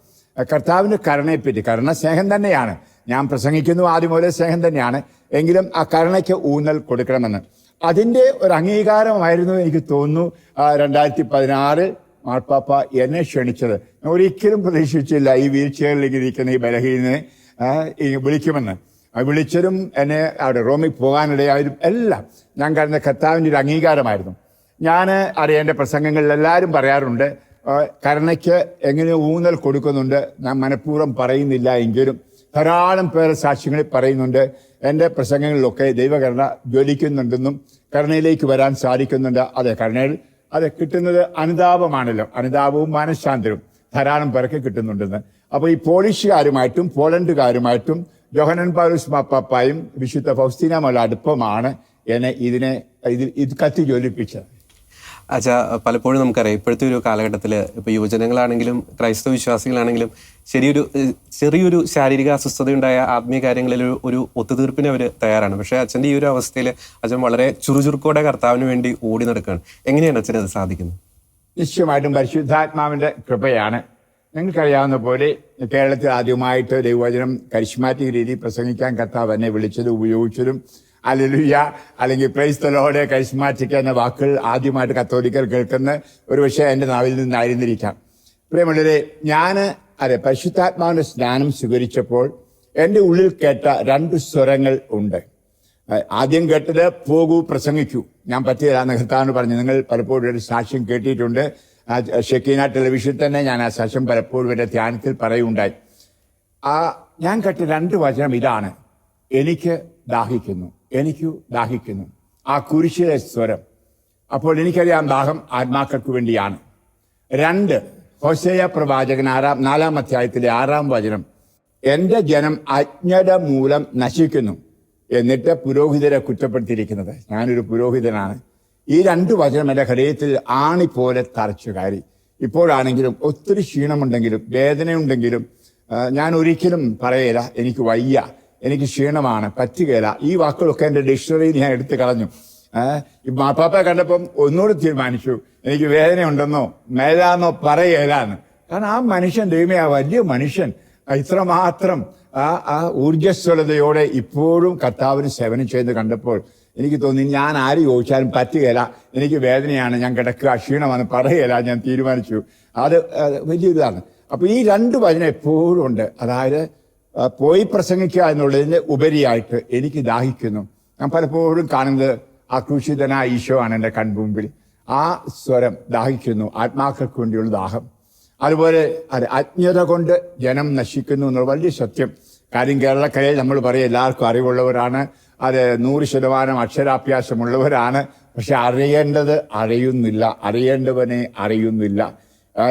കർത്താവിന്റെ കരുണയെപ്പറ്റി കരുണ സ്നേഹം തന്നെയാണ്. ഞാൻ പ്രസംഗിക്കുന്നു ആദ്യം മുതലേ സ്നേഹം തന്നെയാണ്. എങ്കിലും ആ കരുണയ്ക്ക് ഊന്നൽ കൊടുക്കണമെന്ന്. അതിന്റെ ഒരു അംഗീകാരമായിരുന്നു എനിക്ക് തോന്നുന്നു രണ്ടായിരത്തി പതിനാറ് മാർപ്പാപ്പ എന്നെ ക്ഷണിച്ചത്. ഒരിക്കലും പ്രതീക്ഷിച്ചില്ല ഈ വീൽ ചെയറിലേക്ക് ഇരിക്കുന്ന ഈ ബലഹീനെ വിളിക്കുമെന്ന്. വിളിച്ചതും എന്നെ അവിടെ റോമിൽ പോകാനിടയായതും എല്ലാം. ഞാൻ കരുന്ന കർത്താവിന്റെ ഒരു അംഗീകാരമായിരുന്നു. ഞാൻ അറിയാം എന്റെ പ്രസംഗങ്ങളിൽ എല്ലാവരും പറയാറുണ്ട് കരുണയ്ക്ക് എങ്ങനെ ഊന്നൽ കൊടുക്കുന്നുണ്ട് ഞാൻ മനഃപൂർവം പറയുന്നില്ല എങ്കിലും ധാരാളം പേർ സാക്ഷ്യങ്ങളിൽ പറയുന്നുണ്ട് എന്റെ പ്രസംഗങ്ങളിലൊക്കെ ദൈവകരുണ ജ്വലിക്കുന്നുണ്ടെന്നും കരുണയിലേക്ക് വരാൻ സാധിക്കുന്നുണ്ട്. അതെ കരുണയിൽ അത് കിട്ടുന്നത് അനുതാപമാണല്ലോ. അനുതാപവും മനഃശാന്തരും ധാരാളം പേർക്ക് കിട്ടുന്നുണ്ടെന്ന്. അപ്പോൾ ഈ പോളിഷുകാരുമായിട്ടും പോളണ്ടുകാരുമായിട്ടും ജോഹനൻ പാലൂസ് മാപ്പാപ്പായും വിശുദ്ധ ഫൗസ്തീനമുള്ള അടുപ്പമാണ് എന്നെ ഇതിനെ ഇതിൽ ഇത് കത്തി ജ്വലിപ്പിച്ചത്. അച്ഛാ പലപ്പോഴും നമുക്കറിയാം ഇപ്പോഴത്തെ ഒരു കാലഘട്ടത്തിൽ ഇപ്പോൾ യുവജനങ്ങളാണെങ്കിലും ക്രൈസ്തവ വിശ്വാസികളാണെങ്കിലും ശരിയൊരു ചെറിയൊരു ശാരീരിക അസ്വസ്ഥതയുണ്ടായ ആത്മീയ കാര്യങ്ങളിൽ ഒരു- ഒത്തുതീർപ്പിന് അവർ തയ്യാറാണ്. പക്ഷേ അച്ഛന്റെ ഈ ഒരു അവസ്ഥയിൽ അച്ഛൻ വളരെ ചുറുചുറുക്കോടെ കർത്താവിന് വേണ്ടി ഓടി നടക്കുകയാണ്. എങ്ങനെയാണ് അച്ഛനത് അത് സാധിക്കുന്നത്? നിശ്ചയമായിട്ടും പരിശുദ്ധാത്മാവിന്റെ കൃപയാണ്. നിങ്ങൾക്കറിയാവുന്ന പോലെ കേരളത്തിൽ ആദ്യമായിട്ട് ദൈവവചനം കരിഷ്മാറ്റിക് രീതിയിൽ പ്രസംഗിക്കാൻ കർത്താവ് എന്നെ വിളിച്ചതും ഉപയോഗിച്ചതും അലലുയ അല്ലെങ്കിൽ ക്രൈസ്തലോടെ കരിസ്മാറ്റിക് എന്ന വാക്കുകൾ ആദ്യമായിട്ട് കത്തോലിക്കൽ കേൾക്കുന്ന ഒരു പക്ഷേ എന്റെ നാവിൽ നിന്നായിരുന്നിരിക്കാം. പ്രിയമുള്ളവരെ ഞാൻ അതെ പരിശുദ്ധാത്മാവിന്റെ സ്നാനം സ്വീകരിച്ചപ്പോൾ എന്റെ ഉള്ളിൽ കേട്ട രണ്ട് സ്വരങ്ങൾ ഉണ്ട്. ആദ്യം കേട്ടത് പോകൂ പ്രസംഗിക്കൂ. ഞാൻ പറ്റിയതാണ് കർത്താവിന് പറഞ്ഞു. നിങ്ങൾ പലപ്പോഴും ഒരു സാക്ഷ്യം കേട്ടിട്ടുണ്ട്. ആ ഷെക്കീന ടെലിവിഷനിൽ തന്നെ ഞാൻ ആ സശം പലപ്പോഴും എന്റെ ധ്യാനത്തിൽ പറയുണ്ടായി. ആ ഞാൻ കേട്ട രണ്ട് വചനം ഇതാണ്. എനിക്ക് ദാഹിക്കുന്നു. എനിക്ക് ദാഹിക്കുന്നു. ആ കുരിശിലെ സ്വരം. അപ്പോൾ എനിക്കറിയാം ദാഹം ആത്മാക്കൾക്ക് വേണ്ടിയാണ്. രണ്ട് ഹൊസയ പ്രവാചകൻ ആറാം നാലാം അധ്യായത്തിലെ ആറാം വചനം. എന്റെ ജനം അജ്ഞത മൂലം നശിക്കുന്നു എന്നിട്ട് പുരോഹിതരെ കുറ്റപ്പെടുത്തിയിരിക്കുന്നത്. ഞാനൊരു പുരോഹിതനാണ്. ഈ രണ്ട് വചനം എന്റെ ഹൃദയത്തിൽ ആണി പോലെ തറച്ചു കയറി. ഇപ്പോഴാണെങ്കിലും ഒത്തിരി ക്ഷീണമുണ്ടെങ്കിലും വേദനയുണ്ടെങ്കിലും ഞാൻ ഒരിക്കലും പറയില്ല എനിക്ക് വയ്യ എനിക്ക് ക്ഷീണമാണ് പറ്റുകയില്ല ഈ വാക്കുകളൊക്കെ എന്റെ ഡിക്ഷണറിയിൽ ഞാൻ എടുത്തു കളഞ്ഞു. ഈ മാപ്പാപ്പ കണ്ടപ്പം ഒന്നുകൂടി തീരുമാനിച്ചു എനിക്ക് വേദനയുണ്ടെന്നോ മേലാന്നോ പറയലാന്ന്. കാരണം ആ മനുഷ്യൻ ദൈവമേ ആ വലിയ മനുഷ്യൻ ഇത്രമാത്രം ആ ആ ഊർജസ്വലതയോടെ ഇപ്പോഴും കർത്താവിന് സേവനം ചെയ്യുന്നത് കണ്ടപ്പോൾ എനിക്ക് തോന്നി ഞാൻ ആര് ചോദിച്ചാലും പറ്റുകയില്ല. എനിക്ക് വേദനയാണ് ഞാൻ കിടക്കുക ക്ഷീണമാണ് പറയുകയില്ല ഞാൻ തീരുമാനിച്ചു. അത് വലിയൊരിതാണ് അപ്പൊ ഈ രണ്ട് വചനം എപ്പോഴും ഉണ്ട്. അതായത് പോയി പ്രസംഗിക്കുക എന്നുള്ളതിന്റെ ഉപരിയായിട്ട് എനിക്ക് ദാഹിക്കുന്നു. ഞാൻ പലപ്പോഴും കാണുന്നത് ആ ക്രൂശിതനായ ഈശോ ആണ് എന്റെ കൺമുമ്പിൽ. ആ സ്വരം ദാഹിക്കുന്നു ആത്മാക്കൾക്ക് വേണ്ടിയുള്ള ദാഹം. അതുപോലെ അത് അജ്ഞത കൊണ്ട് ജനം നശിക്കുന്നു എന്നുള്ള വലിയ സത്യം. കാര്യം കേരളക്കരയിൽ നമ്മൾ പറയും എല്ലാവർക്കും അറിവുള്ളവരാണ്. അത് നൂറ് ശതമാനം അക്ഷരാഭ്യാസമുള്ളവരാണ്. പക്ഷെ അറിയേണ്ടത് അറിയുന്നില്ല. അറിയേണ്ടവനെ അറിയുന്നില്ല.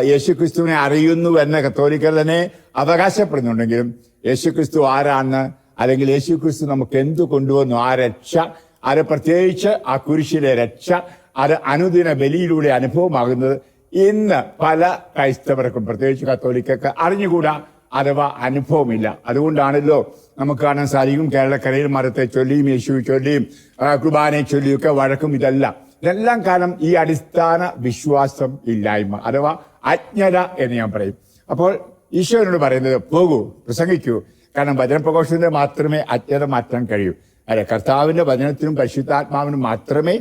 യേശു ക്രിസ്തുവിനെ അറിയുന്നു എന്ന കത്തോലിക്കർ തന്നെ അവകാശപ്പെടുന്നുണ്ടെങ്കിലും യേശുക്രിസ്തു ആരാണ്? അല്ലെങ്കിൽ യേശുക്രിസ്തു നമുക്ക് എന്ത് കൊണ്ടുവന്നു? ആ രക്ഷ അത് പ്രത്യേകിച്ച് ആ കുരിശിലെ രക്ഷ അത് അനുദിന ബലിയിലൂടെ അനുഭവമാകുന്നത് ഇന്ന് പല ക്രൈസ്തവർക്കും പ്രത്യേകിച്ച് കത്തോലിക്കൊക്കെ അറിഞ്ഞുകൂടാ. അഥവാ അനുഭവമില്ല. അതുകൊണ്ടാണല്ലോ നമുക്ക് കാണാൻ സാധിക്കും കേരളക്കരയിൽ മരത്തെ ചൊല്ലിയും യേശു ചൊല്ലിയും കുർബാനെ കുർബാനയെ ചൊല്ലിയൊക്കെ വഴക്കും ഇതല്ല. ഇതെല്ലാം കാരണം ഈ അടിസ്ഥാന വിശ്വാസം ഇല്ലായ്മ അഥവാ അജ്ഞത എന്ന് ഞാൻ പറയും. അപ്പോൾ ഈശോനോട് പറയുന്നത് പോകൂ പ്രസംഗിക്കൂ. കാരണം വചനപ്രഘോഷത്തിന് മാത്രമേ അജ്ഞത മാറ്റാൻ കഴിയൂ. അല്ലെ കർത്താവിന്റെ വചനത്തിനും പരിശുദ്ധാത്മാവിനും മാത്രമേ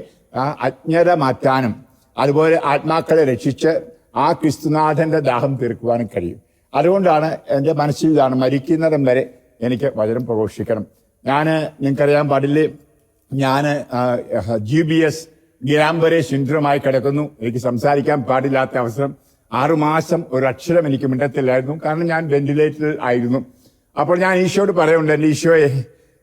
അജ്ഞത മാറ്റാനും അതുപോലെ ആത്മാക്കളെ രക്ഷിച്ച് ആ ക്രിസ്തുനാഥന്റെ ദാഹം തീർക്കുവാനും കഴിയും. അതുകൊണ്ടാണ് എന്റെ മനസ്സിൽ ഇതാണ് മരിക്കുന്നതും വരെ എനിക്ക് വചനം പ്രഘോഷിക്കണം. ഞാൻ നിങ്ങൾക്കറിയാൻ പാടില്ലേ? ഞാൻ ജി ബി എസ് ഗിരാംബരെ സിൻഡ്രമായി കിടക്കുന്നു. എനിക്ക് സംസാരിക്കാൻ പാടില്ലാത്ത അവസരം. ആറുമാസം ഒരു അക്ഷരം എനിക്ക് മിണ്ടത്തില്ലായിരുന്നു. കാരണം ഞാൻ വെന്റിലേറ്ററിൽ ആയിരുന്നു. അപ്പോൾ ഞാൻ ഈശോയോട് പറയുന്നുണ്ട് എന്റെ ഈശോയെ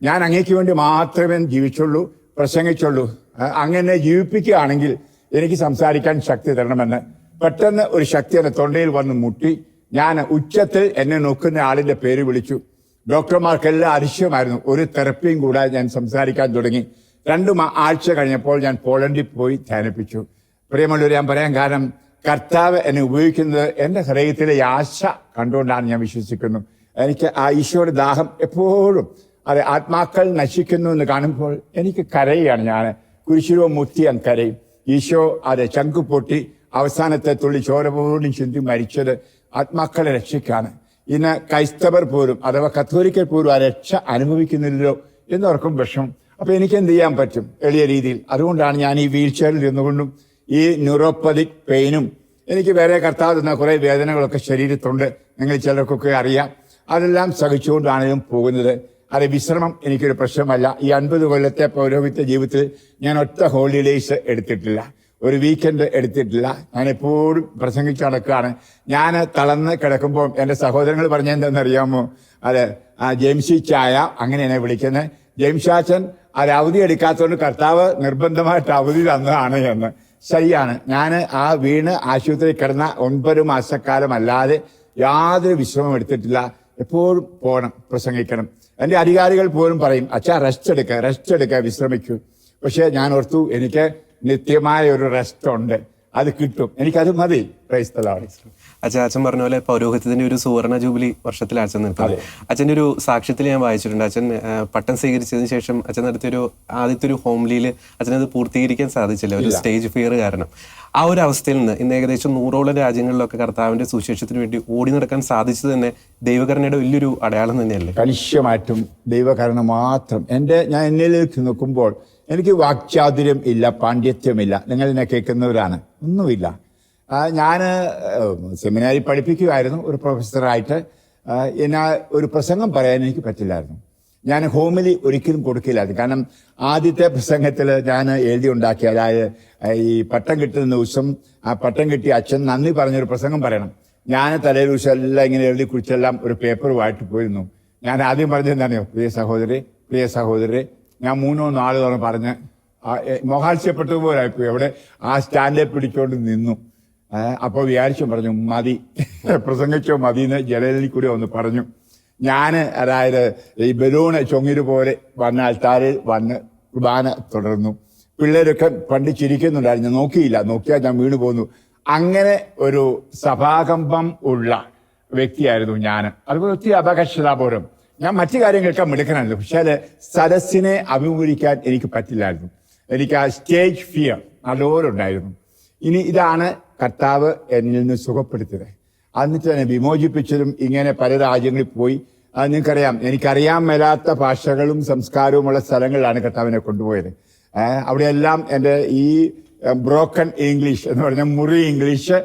ഞാൻ അങ്ങേക്ക് വേണ്ടി മാത്രമേ ജീവിച്ചുള്ളൂ പ്രസംഗിച്ചുള്ളൂ. അങ്ങനെ ജീവിപ്പിക്കുകയാണെങ്കിൽ എനിക്ക് സംസാരിക്കാൻ ശക്തി തരണമെന്ന്. പെട്ടെന്ന് ഒരു ശക്തി എന്റെ തൊണ്ടയിൽ വന്ന് മുട്ടി. ഞാൻ ഉച്ചത്തിൽ എന്നെ നോക്കുന്ന ആളിന്റെ പേര് വിളിച്ചു. ഡോക്ടർമാർക്കെല്ലാം അരിശ്യമായിരുന്നു. ഒരു തെറപ്പിയും കൂടാതെ ഞാൻ സംസാരിക്കാൻ തുടങ്ങി. രണ്ടു ആഴ്ച കഴിഞ്ഞപ്പോൾ ഞാൻ പോളണ്ടിൽ പോയി ധ്യാനിപ്പിച്ചു. പ്രിയമുള്ളവർ ഞാൻ പറയാൻ കാരണം കർത്താവ് എന്നെ ഉപയോഗിക്കുന്നത് എന്റെ ഹൃദയത്തിലെ ആശ കണ്ടുകൊണ്ടാണ് ഞാൻ വിശ്വസിക്കുന്നു. എനിക്ക് ആ ഈശോയുടെ ദാഹം എപ്പോഴും അത് ആത്മാക്കൾ നശിക്കുന്നു എന്ന് കാണുമ്പോൾ എനിക്ക് കരയാണ് ഞാൻ കുരിശിലോ മുത്തി ഞാൻ കരയും. ഈശോ അത് ചങ്കു പൊട്ടി അവസാനത്തെ തുള്ളി ചോര പോലും ചിന്തി മരിച്ചത് ആത്മാക്കളെ രക്ഷയ്ക്കാണ് ഇന്ന് ക്രൈസ്തവർ പോലും അഥവാ കത്തോലിക്കൽ പോലും ആ രക്ഷ അനുഭവിക്കുന്നില്ലല്ലോ എന്നവർക്കും വിഷമം. അപ്പൊ എനിക്ക് എന്ത് ചെയ്യാൻ പറ്റും? എളിയ രീതിയിൽ. അതുകൊണ്ടാണ് ഞാൻ ഈ വീൽ ചെയറിൽ ഇരുന്നുകൊണ്ടും ഈ ന്യൂറോപ്പതിക് പെയിനും എനിക്ക് വേറെ കർത്താവ് തന്ന കുറെ വേദനകളൊക്കെ ശരീരത്തുണ്ട് നിങ്ങൾ ചിലർക്കൊക്കെ അറിയാം. അതെല്ലാം സഹിച്ചുകൊണ്ടാണെങ്കിലും പോകുന്നത്. അത് വിശ്രമം എനിക്കൊരു പ്രശ്നമല്ല. ഈ അൻപത് കൊല്ലത്തെ പൗരോഹിത്യ ജീവിതത്തിൽ ഞാൻ ഒറ്റ ഹോളിഡേയ്സ് എടുത്തിട്ടില്ല. ഒരു വീക്കെൻഡ് എടുത്തിട്ടില്ല. ഞാൻ എപ്പോഴും പ്രസംഗിച്ച് നടക്കുകയാണ് ഞാൻ തളർന്ന് കിടക്കുമ്പോൾ എന്റെ സഹോദരങ്ങൾ പറഞ്ഞെന്തെന്നറിയാമോ അത് ആ ജെയിംസി ചായ അങ്ങനെയാണ് വിളിക്കുന്നത് ജെയിംസാച്ചൻ അത് അവധി എടുക്കാത്തതുകൊണ്ട് കർത്താവ് നിർബന്ധമായിട്ട് അവധി തന്നതാണ് എന്ന്. ശരിയാണ്. ഞാൻ ആ വീണ് ആശുപത്രി കിടന്ന ഒൻപത് മാസക്കാലം അല്ലാതെ യാതൊരു വിശ്രമം എടുത്തിട്ടില്ല. എപ്പോഴും പോകണം പ്രസംഗിക്കണം. എന്റെ അധികാരികൾ പോലും പറയും അച്ഛാ റെസ്റ്റ് എടുക്കുക റെസ്റ്റ് എടുക്കുക വിശ്രമിക്കൂ. പക്ഷേ ഞാൻ ഓർത്തു എനിക്ക് നിത്യമായ ഒരു റെസ്റ്റ് ഉണ്ട് അത് കിട്ടും. എനിക്കത് മതി. അച്ഛൻ അച്ഛൻ പറഞ്ഞ പോലെ പൗരോഹിത്യത്തിന്റെ ഒരു സുവർണ ജൂബിലി വർഷത്തിൽ അച്ഛൻ നിർത്തുന്നത് അച്ഛന്റെ ഒരു സാക്ഷ്യത്തിൽ ഞാൻ വായിച്ചിട്ടുണ്ട്. അച്ഛൻ പട്ടം സ്വീകരിച്ചതിന് ശേഷം അച്ഛൻ നടത്തിയൊരു ആദ്യത്തെ ഒരു ഹോംലിയിൽ അച്ഛനത് പൂർത്തീകരിക്കാൻ സാധിച്ചില്ല. ഒരു സ്റ്റേജ് ഫിയർ കാരണം. ആ ഒരു അവസ്ഥയിൽ നിന്ന് ഇന്ന് ഏകദേശം നൂറോളം രാജ്യങ്ങളിലൊക്കെ കർത്താവിന്റെ സുശേഷത്തിന് വേണ്ടി ഓടി നടക്കാൻ സാധിച്ചത് തന്നെ ദൈവകരണയുടെ വലിയൊരു അടയാളം തന്നെയല്ലേ? കണിശമായിട്ടും ദൈവകരണ മാത്രം. എന്റെ ഞാൻ എന്നിലേക്ക് നോക്കുമ്പോൾ എനിക്ക് വാക്ചാതുര്യം ഇല്ല പാണ്ഡിത്യമില്ല. നിങ്ങൾ എന്നെ കേൾക്കുന്നവരാണ്. ഒന്നുമില്ല. ഞാൻ സെമിനാരി പഠിപ്പിക്കുമായിരുന്നു ഒരു പ്രൊഫസറായിട്ട്. എന്നാ ഒരു പ്രസംഗം പറയാൻ എനിക്ക് പറ്റില്ലായിരുന്നു. ഞാൻ ഹോമിലി ഒരിക്കലും കൊടുക്കില്ലായിരുന്നു. കാരണം ആദ്യത്തെ പ്രസംഗത്തിൽ ഞാൻ എഴുതി ഉണ്ടാക്കി. അതായത് ഈ പട്ടം കിട്ടുന്ന ദിവസം ആ പട്ടം കിട്ടിയ അച്ഛൻ നന്ദി പറഞ്ഞൊരു പ്രസംഗം പറയണം. ഞാൻ തലേ ദിവസം എല്ലാം ഇങ്ങനെ എഴുതി കുറിച്ചെല്ലാം ഒരു പേപ്പറുമായിട്ട് പോയിരുന്നു. ഞാൻ ആദ്യം പറഞ്ഞത് എന്താണോ പ്രിയ സഹോദരി പ്രിയ സഹോദരി ഞാൻ മൂന്നോ നാലോളം പറഞ്ഞ് ആ, എ, മോഹാത്സ്യപ്പെട്ടതുപോലായിപ്പോയി അവിടെ ആ സ്റ്റാൻഡിൽ പിടിച്ചോണ്ട് നിന്നു. അപ്പോൾ അപ്പൊ വിചാരിച്ചു പറഞ്ഞു മതി. പ്രസംഗിച്ചോ മതി എന്ന് ജലലിൽ കൂടി ഒന്ന് പറഞ്ഞു. ഞാൻ അതായത് ഈ ബലൂണ് ചൊങ്ങിരു പോലെ വന്ന ആൾക്കാരിൽ വന്ന് കുർബാന തുടർന്നു. പിള്ളേരൊക്കെ പണ്ട് ചിരിക്കുന്നുണ്ടായിരുന്നു. നോക്കിയില്ല. നോക്കിയാൽ ഞാൻ വീണു പോന്നു. അങ്ങനെ ഒരു സഭാകമ്പം ഉള്ള വ്യക്തിയായിരുന്നു ഞാൻ അതുപോലെ ഒത്തിരി അപകർഷതാബോധം ഞാൻ മറ്റു കാര്യങ്ങളൊക്കെ മിടുക്കനായിരുന്നു പക്ഷേ അത് സദസ്സിനെ അഭിമുഖീകരിക്കാൻ എനിക്ക് പറ്റില്ലായിരുന്നു. എനിക്ക് ആ സ്റ്റേജ് ഫിയർ നല്ലപോലെ ഉണ്ടായിരുന്നു. ഇനി ഇതാണ് കർത്താവ് എന്നിൽ നിന്ന് സുഖപ്പെടുത്തിയത്. എന്നിട്ട് തന്നെ വിമോചിപ്പിച്ചതും ഇങ്ങനെ പല രാജ്യങ്ങളിൽ പോയി. നിങ്ങൾക്കറിയാം എനിക്കറിയാൻ മേലാത്ത ഭാഷകളും സംസ്കാരവുമുള്ള സ്ഥലങ്ങളിലാണ് കർത്താവിനെ കൊണ്ടുപോയത്. അവിടെയെല്ലാം എന്റെ ഈ ബ്രോക്കൺ ഇംഗ്ലീഷ് എന്ന് പറഞ്ഞ മുറി ഇംഗ്ലീഷ്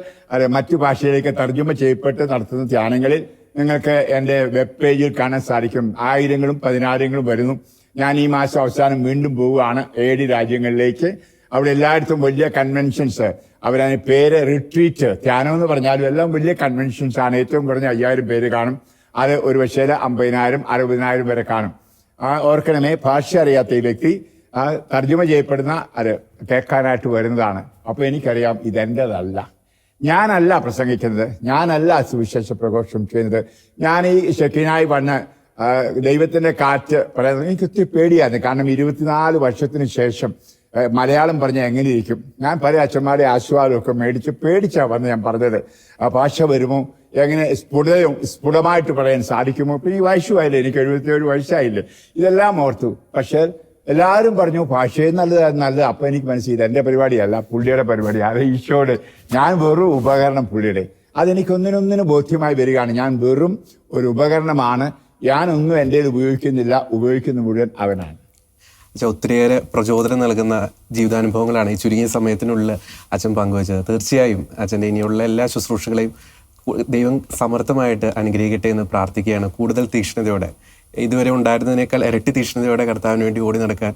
മറ്റു ഭാഷയിലേക്ക് തർജമ ചെയ്യപ്പെട്ട് നടത്തുന്ന ധ്യാനങ്ങളിൽ നിങ്ങൾക്ക് എന്റെ വെബ് പേജിൽ കാണാൻ സാധിക്കും. ആയിരങ്ങളും പതിനായിരങ്ങളും വരുന്നു. ഞാൻ ഈ മാസം അവസാനം വീണ്ടും പോവുകയാണ് ഏഴ് രാജ്യങ്ങളിലേക്ക്. അവിടെ എല്ലായിടത്തും വലിയ കൺവെൻഷൻസ് അവരതിന് പേര് റിട്രീറ്റ് ധ്യാനം എന്ന് പറഞ്ഞാലും എല്ലാം വലിയ കൺവെൻഷൻസ് ആണ്. ഏറ്റവും കുറഞ്ഞ അയ്യായിരം പേര് കാണും. അത് ഒരു പക്ഷേ അമ്പതിനായിരം അറുപതിനായിരം വരെ കാണും. ഓർക്കണമേ ഭാഷ അറിയാത്ത ഈ വ്യക്തി തർജമ ചെയ്യപ്പെടുന്ന അത് കേൾക്കാനായിട്ട് വരുന്നതാണ്. അപ്പൊ എനിക്കറിയാം ഇതെന്റേതല്ല ഞാനല്ല പ്രസംഗിക്കുന്നത്. ഞാനല്ല സുവിശേഷ പ്രഘോഷം ചെയ്യുന്നത്. ഞാൻ ഈ ഷെക്കിനായി വന്ന് ദൈവത്തിന്റെ കാറ്റ് പറയുന്നത് എനിക്ക് ഒത്തിരി പേടിയായിരുന്നു. കാരണം ഇരുപത്തിനാല് വർഷത്തിന് ശേഷം മലയാളം പറഞ്ഞാൽ എങ്ങനെ ഇരിക്കും ഞാൻ പല അച്ഛന്മാരുടെ ആശീർവാദമൊക്കെ മേടിച്ച് പേടിച്ചാ വന്ന് ഞാൻ പറഞ്ഞത്. ആ ഭാഷ വരുമോ? എങ്ങനെ സ്ഫുടവും സ്ഫുടമായിട്ട് പറയാൻ സാധിക്കുമോ? പിന്നെ ഈ വയസ്സുമായില്ലേ? എനിക്ക് എഴുപത്തിയേഴ് വയസ്സായില്ലേ? ഇതെല്ലാം ഓർത്തു. പക്ഷേ എല്ലാവരും പറഞ്ഞു ഭാഷയെ നല്ലത് നല്ലത്. അപ്പം എനിക്ക് മനസ്സിലായി എന്റെ പരിപാടിയല്ല പുള്ളിയുടെ പരിപാടി. അത് ഈശോയുടെ. ഞാൻ വെറും ഉപകരണം പുള്ളിയുടെ. അതെനിക്കൊന്നിനൊന്നിന് ബോധ്യമായി വരികയാണ്. ഞാൻ വെറും ഒരു ഉപകരണമാണ്. ഞാനൊന്നും എന്റെ ഉപയോഗിക്കുന്നില്ല. ഉപയോഗിക്കുന്ന മുഴുവൻ അവനാണ്. പക്ഷേ ഒത്തിരിയേറെ പ്രചോദനം നൽകുന്ന ജീവിതാനുഭവങ്ങളാണ് ഈ ചുരുങ്ങിയ സമയത്തിനുള്ളിൽ അച്ഛൻ പങ്കുവച്ചത്. തീർച്ചയായും അച്ഛന്റെ ഇനിയുള്ള എല്ലാ ശുശ്രൂഷകളെയും ദൈവം സമർത്ഥമായിട്ട് അനുഗ്രഹിക്കട്ടെ എന്ന് പ്രാർത്ഥിക്കുകയാണ്. കൂടുതൽ തീക്ഷ്ണതയോടെ ഇതുവരെ ഉണ്ടായിരുന്നതിനേക്കാൾ ഇരട്ടി തീഷ്ണതയോടെ കർത്താവിന് വേണ്ടി ഓടി നടക്കാൻ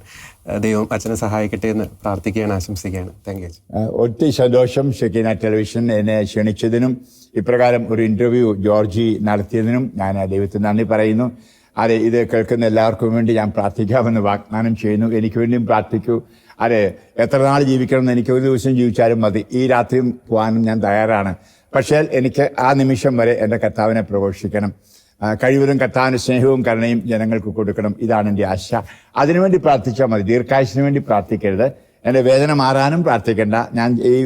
ദൈവം അച്ഛനെ സഹായിക്കട്ടെ എന്ന് പ്രാർത്ഥിക്കുകയാണ് ആശംസിക്കുകയാണ്. താങ്ക് യു ഒത്തിരി സന്തോഷം ഷെക്കീന ടെലിവിഷൻ എന്നെ ക്ഷണിച്ചതിനും ഇപ്രകാരം ഒരു ഇന്റർവ്യൂ ജോർജി നടത്തിയതിനും ഞാൻ ദൈവത്തിന് നന്ദി പറയുന്നു. അതെ ഇത് കേൾക്കുന്ന എല്ലാവർക്കും വേണ്ടി ഞാൻ പ്രാർത്ഥിക്കാമെന്ന് വാഗ്ദാനം ചെയ്യുന്നു. എനിക്ക് വേണ്ടിയും പ്രാർത്ഥിക്കൂ. അതെ എത്ര നാൾ ജീവിക്കണം എന്ന് എനിക്ക് ഒരു ദിവസം ജീവിച്ചാലും മതി. ഈ രാത്രിയും പോകാനും ഞാൻ തയ്യാറാണ്. പക്ഷേ എനിക്ക് ആ നിമിഷം വരെ എന്റെ കർത്താവിനെ പ്രഘോഷിക്കണം. കഴിവതും കത്താനും സ്നേഹവും കരുണയും ജനങ്ങൾക്ക് കൊടുക്കണം. ഇതാണ് എന്റെ ആശ. അതിനുവേണ്ടി പ്രാർത്ഥിച്ചാൽ മതി. ദീർഘായുസിന് വേണ്ടി പ്രാർത്ഥിക്കരുത്. എന്റെ വേദന മാറാനും പ്രാർത്ഥിക്കേണ്ട. ഞാൻ ഈ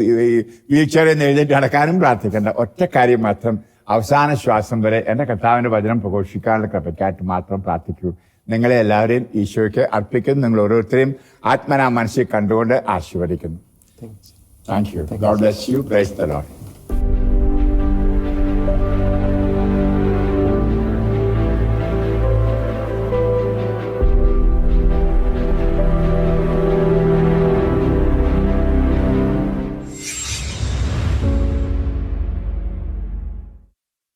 വീൽ ചെയറിൽ നിന്ന് എഴുന്നേറ്റ് നടക്കാനും പ്രാർത്ഥിക്കേണ്ട. ഒറ്റ കാര്യം മാത്രം അവസാന ശ്വാസം വരെ എന്റെ കർത്താവിന്റെ വചനം പ്രഘോഷിക്കാനുള്ള കൃപയ്ക്കായിട്ട് മാത്രം പ്രാർത്ഥിക്കൂ. നിങ്ങളെ എല്ലാവരെയും ഈശോയ്ക്ക് അർപ്പിക്കുന്നു. നിങ്ങൾ ഓരോരുത്തരെയും ആത്മനാ മനസ്സിൽ കണ്ടുകൊണ്ട് ആശീർവദിക്കുന്നു. Thank you God bless you praise the Lord